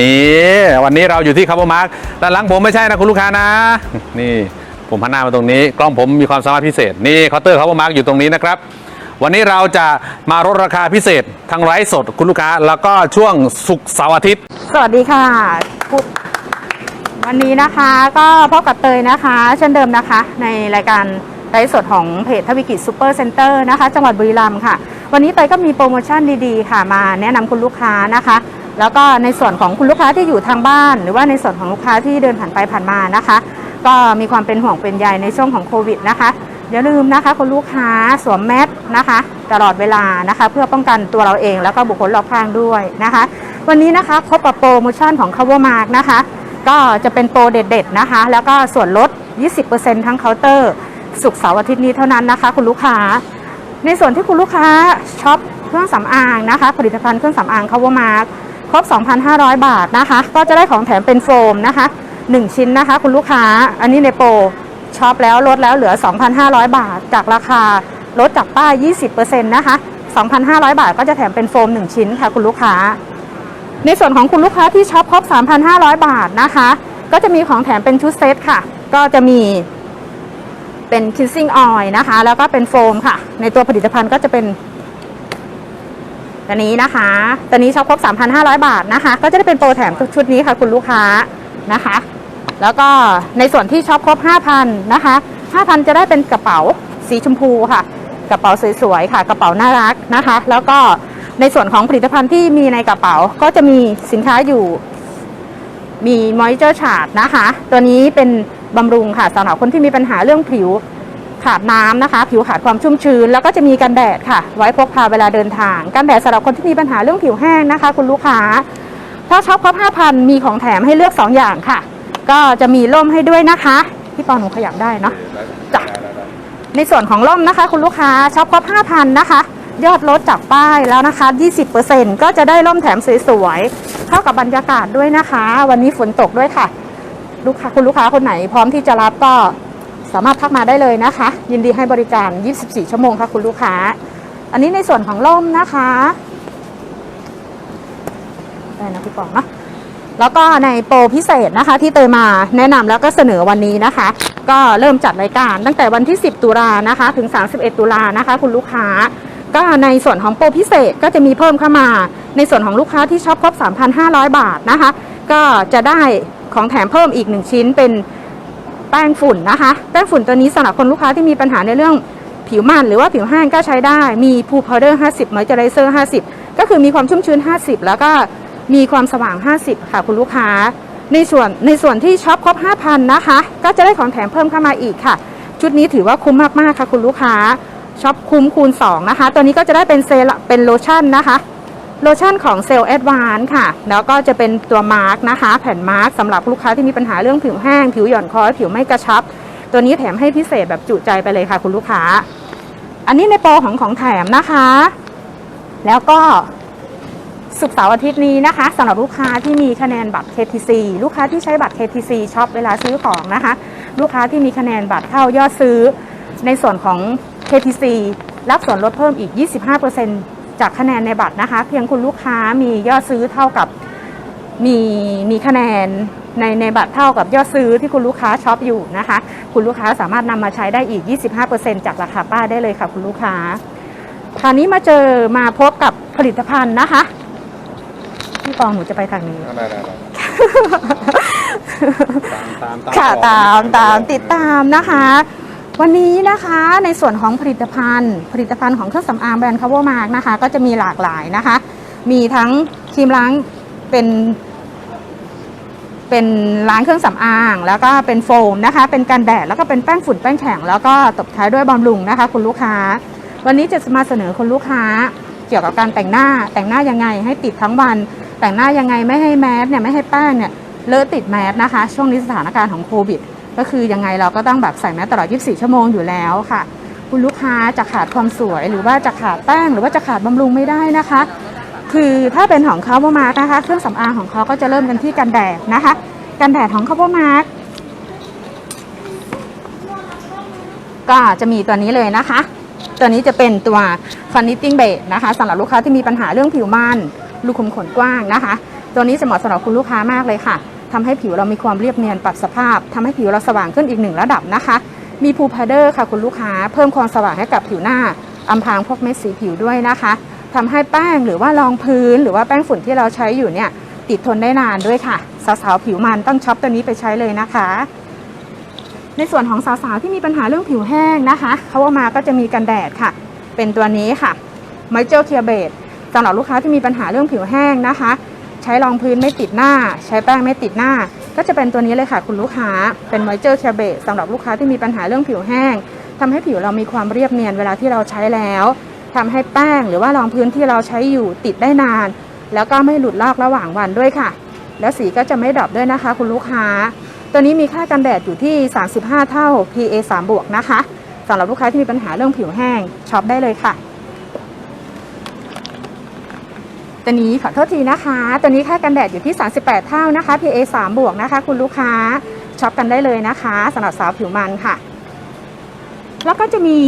นี่วันนี้เราอยู่ที่คาร์บมาร์กด้านหลังผมไม่ใช่นะคุณลูกค้านะ นี่ผมพันหน้ามาตรงนี้ กล้องผมมีความสามารถพิเศษ นี่เคาน์เตอร์คาร์บมาร์กอยู่ตรงนี้นะครับ วันนี้เราจะมาลดราคาพิเศษทั้งไร้สดคุณลูกค้า แล้วก็ช่วงศุกร์เสาร์อาทิตย์ สวัสดีค่ะวันนี้นะคะก็พบกับเตยนะคะ เช่นเดิมนะคะ ในรายการไลฟ์สดของเพจทวิกิจซูเปอร์เซ็นเตอร์นะคะ จังหวัดบุรีรัมย์ค่ะ วันนี้เตยก็มีโปรโมชั่นดีๆ ค่ะมาแนะนำคุณลูกค้านะคะ แล้วก็ในส่วนของคุณลูกค้าที่อยู่ทางบ้าน หรือว่าในส่วนของลูกค้าที่เดินผ่านไปผ่านมานะคะ ก็มีความเป็นห่วงเป็นใยในช่วงของโควิดนะคะอย่าลืมนะคะคุณลูกค้าสวมแมสนะคะ ตลอดเวลานะคะ เพื่อป้องกันตัวเราเองแล้วก็บุคคลรอบข้างด้วยนะคะ วันนี้นะคะพบกับโปรโมชั่นของ Cover Mark นะคะ ก็จะเป็นโปรเด็ดๆนะคะ แล้วก็ส่วนลด 20%ทั้งเคาน์เตอร์สุกเสาร์อาทิตย์นี้เท่านั้นนะคะ คุณลูกค้า ในส่วนที่คุณลูกค้าช็อปเครื่องสำอางนะคะ ผลิตภัณฑ์เครื่องสำอาง Cover Mark ครบ 2,500 บาทนะคะ ก็จะได้ของแถมเป็นโฟมนะคะ 1 ชิ้นนะคะ คุณลูกค้าอันนี้ในโปรช็อปแล้วลดแล้วเหลือ 2,500 บาท จากราคาลดจากป้าย 20%นะคะ 2,500 บาทก็จะแถมเป็นโฟม 1 ชิ้นค่ะคุณลูกค้า ในส่วนของคุณลูกค้าที่ช็อปครบ 3,500 บาทนะคะ ก็จะมีของแถมเป็นชุดเซตค่ะ ก็จะมีเป็น kissing oil นะคะ แล้วก็เป็นโฟมค่ะ ในตัวผลิตภัณฑ์ก็จะเป็น ตัวนี้นะคะตัวนี้ช็อปครบ 3,500 บาทนะคะ ก็จะได้เป็นโปรแถมชุดนี้ค่ะ คุณลูกค้านะคะ แล้วก็ในส่วนที่ช็อปครบ 5,000นะคะ5,000 จะได้เป็นกระเป๋าสีชมพูค่ะ กระเป๋าสวยๆค่ะ กระเป๋าน่ารักนะคะ แล้วก็ในส่วนของผลิตภัณฑ์ที่มีในกระเป๋าก็จะมีสินค้าอยู่ มี moisture chart นะคะ ตัวนี้เป็นบำรุงค่ะสำหรับคนที่มีปัญหาเรื่องผิว ขาดน้ำนะคะ ผิวขาดความชุ่มชื้น แล้วก็จะมีกันแดดค่ะ ไว้พกพาเวลาเดินทาง กันแดดสำหรับคนที่มีปัญหาเรื่องผิวแห้งนะคะ คุณลูกค้า ถ้าช็อปครบ5,000 มีของแถมให้เลือก 2 อย่างค่ะ ก็จะมีร่มให้ด้วยนะคะพี่ปอหนูขยับได้เนาะจ้ะในส่วนของร่มนะคะ คุณลูกค้าช็อปครบ5,000 นะคะ ยอดลดจากป้ายแล้วนะคะ 20%ก็จะได้ร่มแถมสวยๆเข้ากับบรรยากาศด้วยนะคะ วันนี้ฝนตกด้วยค่ะลูกค้าคุณลูกค้าคนไหนพร้อมที่จะรับก็ สามารถทักมาได้เลยนะคะ ยินดีให้บริการ 24 ชั่วโมงค่ะคุณลูกค้า อันนี้ในส่วนของร่มนะคะได้นะพี่ปองเนาะแล้วก็ในโปรพิเศษนะคะ ที่เตยมาแนะนำแล้วก็เสนอวันนี้นะคะ ก็เริ่มจัดรายการตั้งแต่วันที่ 10 ตุลานะคะ ถึง 31 ตุลานะคะ คุณลูกค้า ก็ในส่วนของโปรพิเศษก็จะมีเพิ่มเข้ามา ในส่วนของลูกค้าที่ช็อปครบ 3,500 บาทนะคะ ก็จะได้ของแถมเพิ่มอีก 1 ชิ้นเป็น แป้งฝุ่นนะคะ แป้งฝุ่นตัวนี้สำหรับคนลูกค้าที่มีปัญหาในเรื่องผิวมันหรือว่าผิวแห้งก็ใช้ได้ มีพูพาวเดอร์ 50มอยเจอไรเซอร์ 50 ก็คือมีความชุ่มชื้น 50 แล้วก็มีความสว่าง 50 ค่ะคุณลูกค้า ในส่วนในส่วนที่ช็อปครบ 5,000 นะคะ ก็จะได้ของแถมเพิ่มเข้ามาอีกค่ะ ชุดนี้ถือว่าคุ้มมาก ๆ ค่ะคุณลูกค้าช็อปคุ้มคูณ 2 นะคะ ตัวนี้ก็จะได้เป็นเซรเป็นโลชั่นนะคะ โลชั่นของเซลล์แอดวานค่ะ แล้วก็จะเป็นตัวมาร์กนะคะ แผ่นมาร์กสำหรับลูกค้าที่มีปัญหาเรื่องผิวแห้ง ผิวหย่อนคล้อยผิวไม่กระชับ ตัวนี้แถมให้พิเศษแบบจุใจไปเลยค่ะ คุณลูกค้า อันนี้ในโปรของของแถมนะคะ แล้วก็สุกร์เสาร์อาทิตย์นี้นะคะสำหรับลูกค้าที่มีคะแนนบัตร KTC ลูกค้าที่ใช้บัตร KTC ช็อปเวลาซื้อของนะคะ ลูกค้าที่มีคะแนนบัตรเท่ายอดซื้อ ในส่วนของ KTC รับส่วนลดเพิ่มอีก 25% จากคะแนนในบัตรนะคะ เพียงคุณลูกค้ามียอดซื้อเท่ากับมีมีคะแนนในในบัตรเท่ากับยอดซื้อที่คุณลูกค้าช็อปอยู่นะคะ คุณลูกค้าสามารถนำมาใช้ได้อีก 25%จากราคาป้ายได้เลยค่ะ คุณลูกค้า คราวนี้มาเจอมาพบกับผลิตภัณฑ์นะคะพี่ปองหนูจะไปทางนี้ได้ได้ตามตามค่ะตามตามติดตามนะคะ วันนี้นะคะในส่วนของผลิตภัณฑ์ ผลิตภัณฑ์ของเครื่องสำอางแบรนด์ Cover Mark นะคะ ก็จะมีหลากหลายนะคะ มีทั้งครีมล้างเป็นเป็นล้างเครื่องสำอาง แล้วก็เป็นโฟมนะคะ เป็นกันแดดแล้วก็เป็นแป้งฝุ่นแป้งแข็งแล้วก็ตบท้ายด้วยบำรุงนะคะ คุณลูกค้า วันนี้จะมาเสนอคุณลูกค้า เกี่ยวกับการแต่งหน้าแต่งหน้ายังไง ให้ติดทั้งวัน แต่งหน้ายังไงไม่ให้แมสเนี่ยไม่ให้แป้งเนี่ยเลอะติดแมสนะคะ ช่วงนี้สถานการณ์ของโควิด ก็คือยังไงเราก็ต้องแบบใส่แมสตลอด 24 ชั่วโมงอยู่แล้วค่ะ คุณลูกค้าจะขาดความสวยหรือว่าจะขาดแป้งหรือว่าจะขาดบำรุงไม่ได้นะคะ คือถ้าเป็นของเขาประมานะคะ เครื่องสำอางของเขาก็จะเริ่มกันที่กันแดดนะคะ กันแดดของเขาประมาก็จะมีตัวนี้เลยนะคะ ตัวนี้จะเป็นตัว Connecting Base นะคะสำหรับลูกค้าที่มีปัญหาเรื่องผิวมันรูขุมขนกว้างนะคะ ตัวนี้จะเหมาะสำหรับคุณลูกค้ามากเลยค่ะ ทำให้ผิวเรามีความเรียบเนียนปรับสภาพทำให้ผิวเราสว่างขึ้นอีกหนึ่งระดับนะคะ มีพูพาเดอร์ค่ะคุณลูกค้าเพิ่มความสว่างให้กับผิวหน้าอำพรางพวกเม็ดสีผิวด้วยนะคะทำให้แป้งหรือว่ารองพื้นหรือว่าแป้งฝุ่นที่เราใช้อยู่เนี่ยติดทนได้นานด้วยค่ะ สาวๆผิวมันต้องช็อปตัวนี้ไปใช้เลยนะคะ ในส่วนของสาวๆที่มีปัญหาเรื่องผิวแห้งนะคะเขาว่ามาก็จะมีกันแดดค่ะ เป็นตัวนี้ค่ะ m o i s t u r e Clear Base สำหรับลูกค้าที่มีปัญหาเรื่องผิวแห้งนะคะ ใช้รองพื้นไม่ติดหน้า ใช้แป้งไม่ติดหน้า ก็จะเป็นตัวนี้เลยค่ะ คุณลูกค้าเป็น m o i s t u r e Clear Base สำหรับลูกค้าที่มีปัญหาเรื่องผิวแห้งทำให้ผิวเรามีความเรียบเนียนเวลาที่เราใช้แล้วทำให้แป้งหรือว่ารองพื้นที่เราใช้อยู่ติดได้นาน แล้วก็ไม่หลุดลอกระหว่างวันด้วยค่ะ แล้วสีก็จะไม่ดรอปด้วยนะคะ คุณลูกค้า ตัวนี้มีค่ากันแดดอยู่ที่ 35 เท่า PA 3บวกนะคะสำหรับลูกค้าที่มีปัญหาเรื่องผิวแห้งช็อปได้เลยค่ะ ตัวนี้ขอโทษทีนะคะ ตัวนี้ค่ากันแดดอยู่ที่ 38 เท่านะคะ PA 3บวกนะคะ คุณลูกค้าช็อปกันได้เลยนะคะสำหรับสาวผิวมันค่ะ แล้วก็จะมี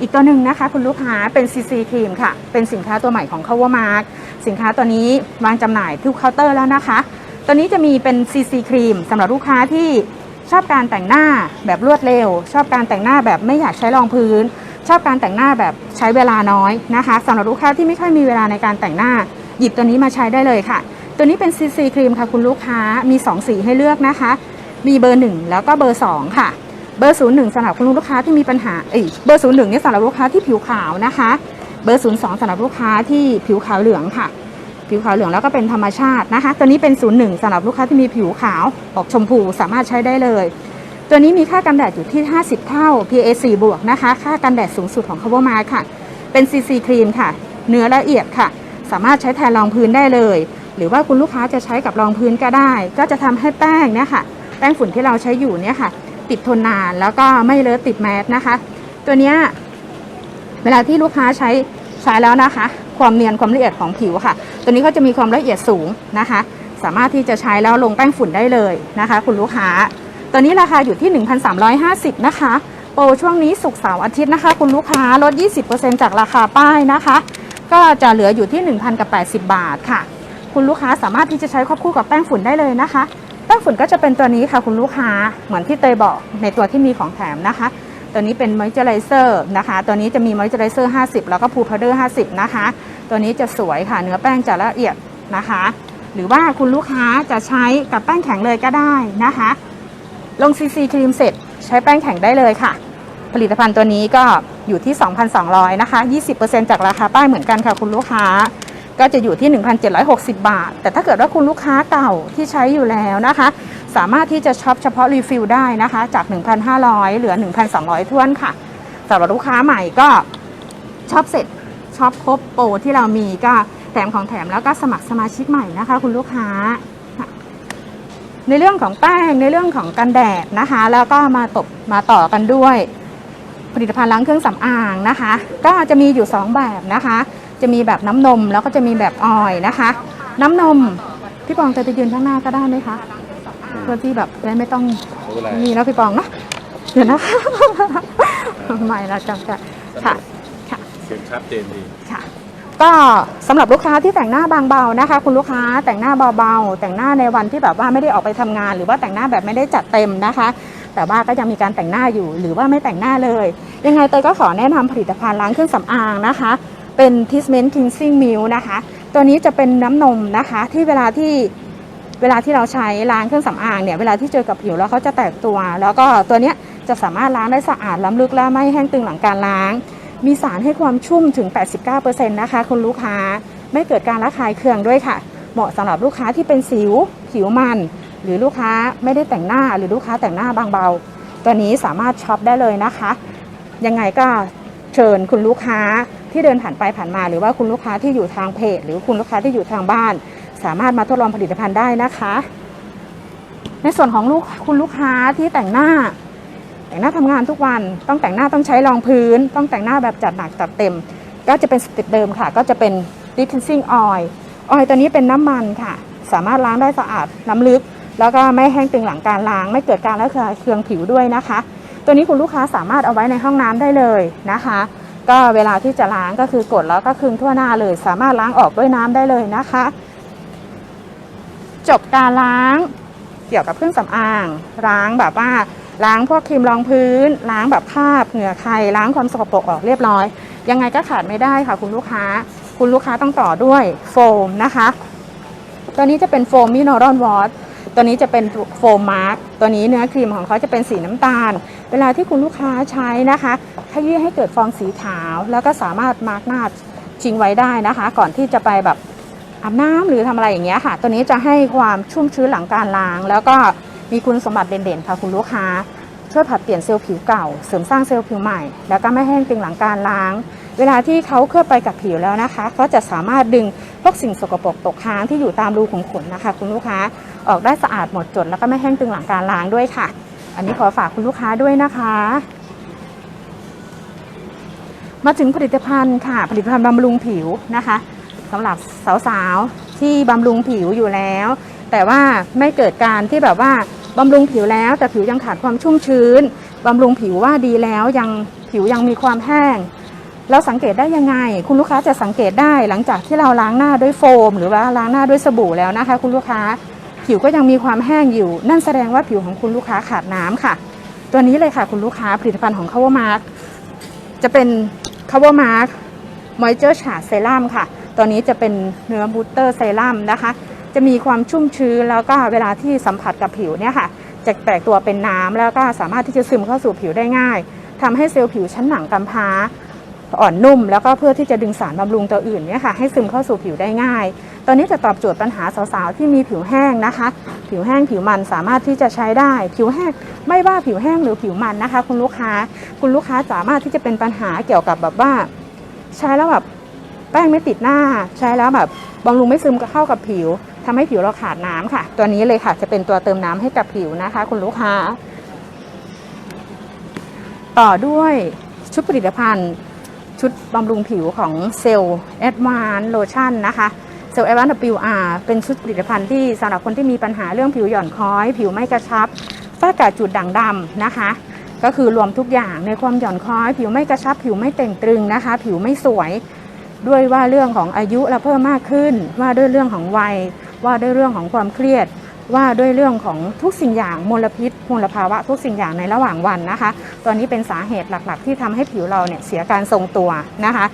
อีกตัวหนึ่งนะคะ คุณลูกค้าเป็น CC ครีมค่ะ เป็นสินค้าตัวใหม่ของ Cover Mark สินค้าตัวนี้วางจำหน่ายทุกเคาน์เตอร์แล้วนะคะ ตัวนี้จะมีเป็น CC ครีมสำหรับลูกค้าที่ชอบการแต่งหน้าแบบรวดเร็ว ชอบการแต่งหน้าแบบไม่อยากใช้รองพื้น ชอบการแต่งหน้าแบบใช้เวลาน้อยนะคะสำหรับลูกค้าที่ไม่ค่อยมีเวลาในการแต่งหน้า หยิบตัวนี้มาใช้ได้เลยค่ะ ตัวนี้เป็น CC ครีมค่ะคุณลูกค้ามี 2 สีให้เลือกนะคะ มีเบอร์ 1 แล้วก็เบอร์ 2 ค่ะ เบอร์ 01สำหรับคุณลูกค้าที่มีปัญหาเอ้ยเบอร์ 01เนี่สำหรับลูกค้าที่ผิวขาวนะคะ เบอร์ 02สำหรับลูกค้าที่ผิวขาวเหลืองค่ะ ผิวขาวเหลืองแล้วก็เป็นธรรมชาตินะคะ ตัวนี้เป็น 01สำหรับลูกค้าที่มีผิวขาวออกชมพูสามารถใช้ได้เลยตัวนี้มีค่ากันแดดอยู่ที่ 50 เท่า PA 4บวกนะคะ ค่ากันแดดสูงสุดของ Cover m a ค่ะ เป็น CC ครีมค่ะ เนื้อละเอียดค่ะ สามารถใช้แทนรองพื้นได้เลย หรือว่าคุณลูกค้าจะใช้กับรองพื้นก็ได้ ก็จะทำให้แป้งเนี่ยค่ะ แป้งฝุ่นที่เราใช้อยู่เนี่ยค่ะ ติดทนนานแล้วก็ไม่เลอะติดแมสนะคะ ตัวเนี้ยเวลาที่ลูกค้าใช้ใช้แล้วนะคะ ความเนียนความละเอียดของผิวค่ะ ตัวนี้เขาจะมีความละเอียดสูงนะคะ สามารถที่จะใช้แล้วลงแป้งฝุ่นได้เลยนะคะ คุณลูกค้า ตัวนี้ราคาอยู่ที่ 1,350 นะคะโปรช่วงนี้สุกเสาร์อาทิตย์นะคะ คุณลูกค้าลด 20%จากราคาป้ายนะคะ ก็จะเหลืออยู่ที่1,000กับ80 บาทค่ะ คุณลูกค้าสามารถที่จะใช้ควบคู่กับแป้งฝุ่นได้เลยนะคะ แป้งฝุ่นก็จะเป็นตัวนี้ค่ะคุณลูกค้าเหมือนที่เตยบอกในตัวที่มีของแถมนะคะ ตัวนี้เป็นมอยเจอไรเซอร์นะคะ ตัวนี้จะมีมอยเจอไรเซอร์50 แล้วก็พูพาวเดอร์50 นะคะ ตัวนี้จะสวยค่ะเนื้อแป้งจะละเอียดนะคะ หรือว่าคุณลูกค้าจะใช้กับแป้งแข็งเลยก็ได้นะคะ ลงซีซีครีมเสร็จใช้แป้งแข็งได้เลยค่ะ ผลิตภัณฑ์ตัวนี้ก็อยู่ที่ 2,200 นะคะ 20%จากราคาป้ายเหมือนกันค่ะคุณลูกค้า ก็จะอยู่ที่ 1,760 บาท แต่ถ้าเกิดว่าคุณลูกค้าเก่าที่ใช้อยู่แล้วนะคะ สามารถที่จะช็อปเฉพาะรีฟิลได้นะคะ จาก 1,500 เหลือ 1,200ท้วนค่ะสำหรับลูกค้าใหม่ก็ช็อปเสร็จช็อปครบโปรที่เรามีก็แถมของแถมแล้วก็สมัครสมาชิกใหม่นะคะ คุณลูกค้า ในเรื่องของแป้งในเรื่องของกันแดดนะคะ แล้วก็มาตบมาต่อกันด้วย ลิตภัณฑ์ล้างเครื่องสำอางนะคะ ก็จะมีอยู่ 2 แบบนะคะ จะมีแบบน้ำนมแล้วก็จะมีแบบออยล์นะคะ น้ำนมพี่ปองจะไปยืนข้างหน้าก็ได้ไหมคะเพื่อที่แบบจะได้ไม่ต้องไม่เป็นไรนี่แล้วพี่ปองเนาะเดี๋ยวนะคะไม่ละจำจะค่ะค่ะเสียงชัดเจนดีค่ะก็สำหรับลูกค้าที่แต่งหน้าบางเบานะคะ คุณลูกค้าแต่งหน้าเบาๆแต่งหน้าในวันที่แบบว่าไม่ได้ออกไปทำงาน หรือว่าแต่งหน้าแบบไม่ได้จัดเต็มนะคะ แต่ว่าก็ยังมีการแต่งหน้าอยู่ หรือว่าไม่แต่งหน้าเลย ยังไงเตยก็ขอแนะนำผลิตภัณฑ์ล้างเครื่องสำอางนะคะ เป็น t i s m e n t Cleansing Milk นะคะ ตัวนี้จะเป็นน้ำนมนะคะ ที่เวลาที่เวลาที่เราใช้ล้างเครื่องสำอางเนี่ยเวลาที่เจอกับผิวแล้วเขาจะแตกตัว แล้วก็ตัวเนี้ยจะสามารถล้างได้สะอาดล้ำลึกและไม่แห้งตึงหลังการล้าง มีสารให้ความชุ่มถึง 89%นะคะคุณลูกค้าไม่เกิดการระคายเคืองด้วยค่ะ เหมาะสำหรับลูกค้าที่เป็นสิว ผิวมัน หรือลูกค้าไม่ได้แต่งหน้าหรือลูกค้าแต่งหน้าบางเบา ตัวนี้สามารถช็อปได้เลยนะคะ ยังไงก็เชิญคุณลูกค้าที่เดินผ่านไปผ่านมา หรือว่าคุณลูกค้าที่อยู่ทางเพจ หรือคุณลูกค้าที่อยู่ทางบ้าน สามารถมาทดลองผลิตภัณฑ์ได้นะคะ ในส่วนของลูกคุณลูกค้าที่แต่งหน้า แต่งหน้าทำงานทุกวันต้องแต่งหน้าต้องใช้รองพื้น ต้องแต่งหน้าแบบจัดหนักจัดเต็ม ก็จะเป็นสเต็ปเดิมค่ะ ก็จะเป็น detailing oil ออยล์ตัวนี้เป็นน้ำมันค่ะ สามารถล้างได้สะอาดน้ำลึก แล้วก็ไม่แห้งตึงหลังการล้าง ไม่เกิดการระคายเคืองผิวด้วยนะคะ ตัวนี้คุณลูกค้าสามารถเอาไว้ในห้องน้ำได้เลยนะคะ ก็เวลาที่จะล้างก็คือกดแล้วก็คืนทั่วหน้าเลย สามารถล้างออกด้วยน้ำได้เลยนะคะ จบการล้างเกี่ยวกับเครื่องสำอาง ล้างแบบว่าล้างพวกครีมรองพื้น ล้างแบบคราบเหงื่อใครล้างความสกปรกออกเรียบร้อย ยังไงก็ขาดไม่ได้ค่ะคุณลูกค้า คุณลูกค้าต้องต่อด้วยโฟมนะคะ ตัวนี้จะเป็นโฟมมินอรอนวอต ตัวนี้จะเป็นโฟมมาร์กตัวนี้เนื้อครีมของเขาจะเป็นสีน้ำตาล เวลาที่คุณลูกค้าใช้นะคะขยี้ให้เกิดฟองสีขาว แล้วก็สามารถมาร์กหน้าชิงไว้ได้นะคะ ก่อนที่จะไปแบบอาบน้ำหรือทำอะไรอย่างเงี้ยค่ะ ตัวนี้จะให้ความชุ่มชื้นหลังการล้าง แล้วก็มีคุณสมบัติเด่นๆค่ะคุณลูกค้า ช่วยผลัดเปลี่ยนเซลล์ผิวเก่า เสริมสร้างเซลล์ผิวใหม่ แล้วก็ไม่แห้งตึงหลังการล้าง เวลาที่เขาเคลือบไปกับผิวแล้วนะคะ ก็จะสามารถดึงพวกสิ่งสกปรกตกค้างที่อยู่ตามรูขุมขนนะคะ คุณลูกค้า ออกได้สะอาดหมดจดแล้วก็ไม่แห้งตึงหลังการล้างด้วยค่ะ อันนี้ขอฝากคุณลูกค้าด้วยนะคะ มาถึงผลิตภัณฑ์ค่ะ ผลิตภัณฑ์บำรุงผิวนะคะสำหรับสาวๆที่บำรุงผิวอยู่แล้ว แต่ว่าไม่เกิดการที่แบบว่าบำรุงผิวแล้วแต่ผิวยังขาดความชุ่มชื้นบำรุงผิวว่าดีแล้วยังผิวยังมีความแห้งเราสังเกตได้ยังไง คุณลูกค้าจะสังเกตได้หลังจากที่เราล้างหน้าด้วยโฟม หรือว่าล้างหน้าด้วยสบู่แล้วนะคะ คุณลูกค้า ผิวก็ยังมีความแห้งอยู่ นั่นแสดงว่าผิวของคุณลูกค้าขาดน้ำค่ะ ตัวนี้เลยค่ะคุณลูกค้าผลิตภัณฑ์ของ Cover Mark จะเป็น Cover Mark Moisture Charge Serum ค่ะ ตัวนี้จะเป็นเนื้อบูสเตอร์เซรั่มนะคะ จะมีความชุ่มชื้นแล้วก็เวลาที่สัมผัสกับผิวเนี่ยค่ะ จะแตกตัวเป็นน้ำแล้วก็สามารถที่จะซึมเข้าสู่ผิวได้ง่ายทำให้เซลล์ผิวชั้นหนังกำพร้า อ่อนนุ่ม แล้วก็เพื่อที่จะดึงสารบำรุงตัวอื่นเนี่ยค่ะให้ซึมเข้าสู่ผิวได้ง่าย ตัวนี้จะตอบโจทย์ปัญหาสาวๆที่มีผิวแห้งนะคะ ผิวแห้งผิวมันสามารถที่จะใช้ได้ ผิวแห้งไม่ว่าผิวแห้งหรือผิวมันนะคะ คุณลูกค้าคุณลูกค้าสามารถที่จะเป็นปัญหาเกี่ยวกับแบบว่า ใช้แล้วแบบแป้งไม่ติดหน้า ใช้แล้วแบบบำรุงไม่ซึมเข้ากับผิวทำให้ผิวเราขาดน้ำค่ะ ตัวนี้เลยค่ะจะเป็นตัวเติมน้ำให้กับผิวนะคะ คุณลูกค้า ต่อด้วยชุดผลิตภัณฑ์ ชุดบำรุงผิวของเซลล์แอดวานโลชั่นนะคะเซลล์แอดวาน WR เป็นชุดผลิตภัณฑ์ที่สำหรับคนที่มีปัญหาเรื่องผิวหย่อนคล้อย ผิวไม่กระชับฝ้ากระจุดด่างดำนะคะ ก็คือรวมทุกอย่างในความหย่อนคล้อย ผิวไม่กระชับ ผิวไม่เต่งตรึงนะคะ ผิวไม่สวยด้วยว่าเรื่องของอายุเราเพิ่มมากขึ้น ว่าด้วยเรื่องของวัย ว่าด้วยเรื่องของความเครียด ว่าด้วยเรื่องของทุกสิ่งอย่างมลพิษมลภาวะทุกสิ่งอย่างในระหว่างวันนะคะ ตัวนี้เป็นสาเหตุหลักๆ ที่ทำให้ผิวเราเนี่ยเสียการทรงตัวนะคะ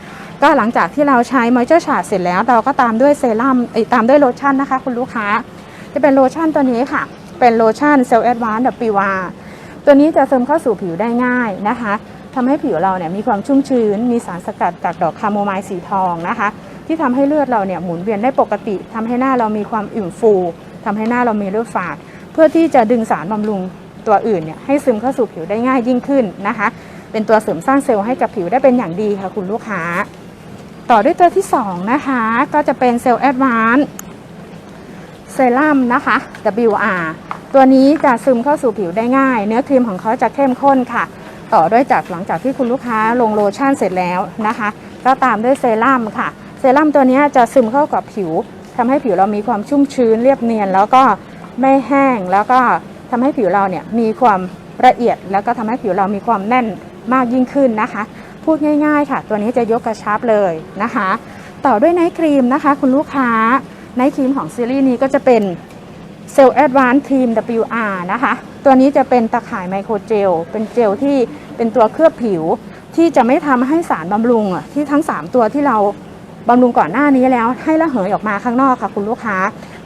ก็หลังจากที่เราใช้มอยเจอร์ชาร์เสร็จแล้ว เราก็ตามด้วยเซรั่มตามด้วยโลชั่นนะคะ คุณลูกค้า จะเป็นโลชั่นตัวนี้ค่ะ เป็นโลชั่นเซลล์แอดวานซ์ดับปิวาตัวนี้จะซึมเข้าสู่ผิวได้ง่ายนะคะทำให้ผิวเราเนี่ยมีความชุ่มชื้น มีสารสกัดจากดอกคาโมไมล์สีทองนะคะ ที่ทำให้เลือดเราเนี่ยหมุนเวียนได้ปกติทำให้หน้าเรามีความอิ่มฟู ทำให้หน้าเรามีเลือดฝาด เพื่อที่จะดึงสารบำรุงตัวอื่นเนี่ยให้ซึมเข้าสู่ผิวได้ง่ายยิ่งขึ้นนะคะ เป็นตัวเสริมสร้างเซลล์ให้กับผิวได้เป็นอย่างดีค่ะคุณลูกค้า ต่อด้วยตัวที่ 2 นะคะ ก็จะเป็นเซลล์แอดวานซ์เซรั่มนะคะ WR ตัวนี้จะซึมเข้าสู่ผิวได้ง่าย เนื้อครีมของเขาจะเข้มข้นค่ะ ต่อด้วยจากหลังจากที่คุณลูกค้าลงโลชั่นเสร็จแล้วนะคะ ก็ตามด้วยเซรั่มค่ะ เซรั่มตัวนี้จะซึมเข้ากับผิว ทำให้ผิวเรามีความชุ่มชื้นเรียบเนียน แล้วก็ไม่แห้งแล้วก็ทำให้ผิวเราเนี่ยมีความละเอียด แล้วก็ทำให้ผิวเรามีความแน่นมากยิ่งขึ้นนะคะ พูดง่าย ๆ ค่ะ ตัวนี้จะยกกระชับเลยนะคะ ต่อด้วยไนท์ครีมนะคะ คุณลูกค้าไนท์ครีมของซีรีส์นี้ก็จะเป็นเซลล์แอดวานซ์ครีม WR นะคะ ตัวนี้จะเป็นตะข่ายไมโครเจล เป็นเจลที่เป็นตัวเคลือบผิวที่จะไม่ทำให้สารบำรุงที่ทั้ง 3 ตัวที่เรา บำรุงก่อนหน้านี้แล้วให้ระเหยออกมาข้างนอกค่ะคุณลูกค้า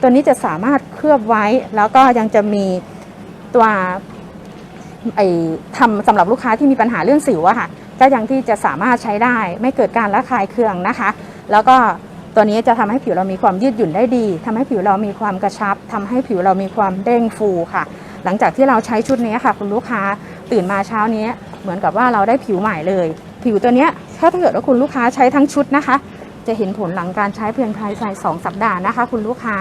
ตัวนี้จะสามารถเคลือบไว้แล้วก็ยังจะมีตัวไอ้ทำสำหรับลูกค้าที่มีปัญหาเรื่องสิวอะค่ะ ก็ยังที่จะสามารถใช้ได้ไม่เกิดการระคายเคืองนะคะ แล้วก็ตัวนี้จะทำให้ผิวเรามีความยืดหยุ่นได้ดีทำให้ผิวเรามีความกระชับทำให้ผิวเรามีความเด้งฟูค่ะ หลังจากที่เราใช้ชุดนี้ค่ะ คุณลูกค้าตื่นมาเช้านี้เหมือนกับว่าเราได้ผิวใหม่เลย ผิวตัวนี้ถ้าเกิดว่าคุณลูกค้าใช้ทั้งชุดนะคะ จะเห็นผลหลังการใช้เพียงภายในสองสัปดาห์นะคะ คุณลูกค้า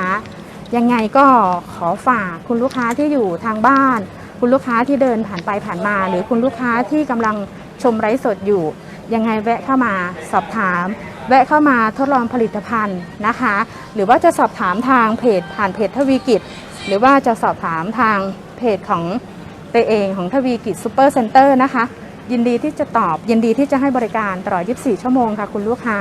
ยังไงก็ขอฝากคุณลูกค้าที่อยู่ทางบ้าน คุณลูกค้าที่เดินผ่านไปผ่านมา หรือคุณลูกค้าที่กำลังชมไลฟ์สดอยู่ ยังไงแวะเข้ามาสอบถาม แวะเข้ามาทดลองผลิตภัณฑ์นะคะ หรือว่าจะสอบถามทางเพจผ่านเพจทวีกิจ หรือว่าจะสอบถามทางเพจของเตเองของทวีกิจซูเปอร์เซ็นเตอร์นะคะยินดีที่จะตอบยินดีที่จะให้บริการตลอด 24 ชั่วโมงค่ะ คุณลูกค้า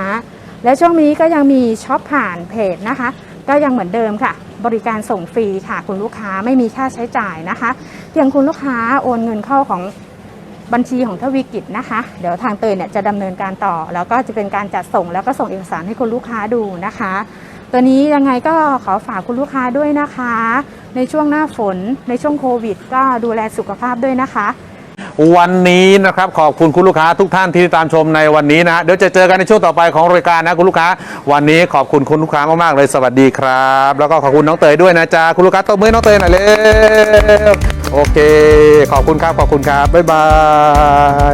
และช่วงนี้ก็ยังมีช็อปผ่านเพจนะคะ ก็ยังเหมือนเดิมค่ะ บริการส่งฟรีค่ะคุณลูกค้าไม่มีค่าใช้จ่ายนะคะ เพียงคุณลูกค้าโอนเงินเข้าของบัญชีของทวีกิจนะคะ เดี๋ยวทางเตยเนี่ยจะดำเนินการต่อ แล้วก็จะเป็นการจัดส่งแล้วก็ส่งเอกสารให้คุณลูกค้าดูนะคะ ตัวนี้ยังไงก็ขอฝากคุณลูกค้าด้วยนะคะ ในช่วงหน้าฝนในช่วงโควิด ก็ดูแลสุขภาพด้วยนะคะ วันนี้นะครับขอบคุณคุณลูกค้าทุกท่านที่ตามชมในวันนี้นะฮะเดี๋ยวจะเจอกันในช่วงต่อไปของรายการนะคุณลูกค้า วันนี้ขอบคุณคุณลูกค้ามากๆเลยสวัสดีครับ แล้วก็ขอบคุณน้องเตยด้วยนะจ๊ะคุณลูกค้าตบมือน้องเตยหน่อยเร็วโอเค ขอบคุณครับขอบคุณครับบ๊ายบา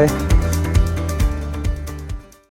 ย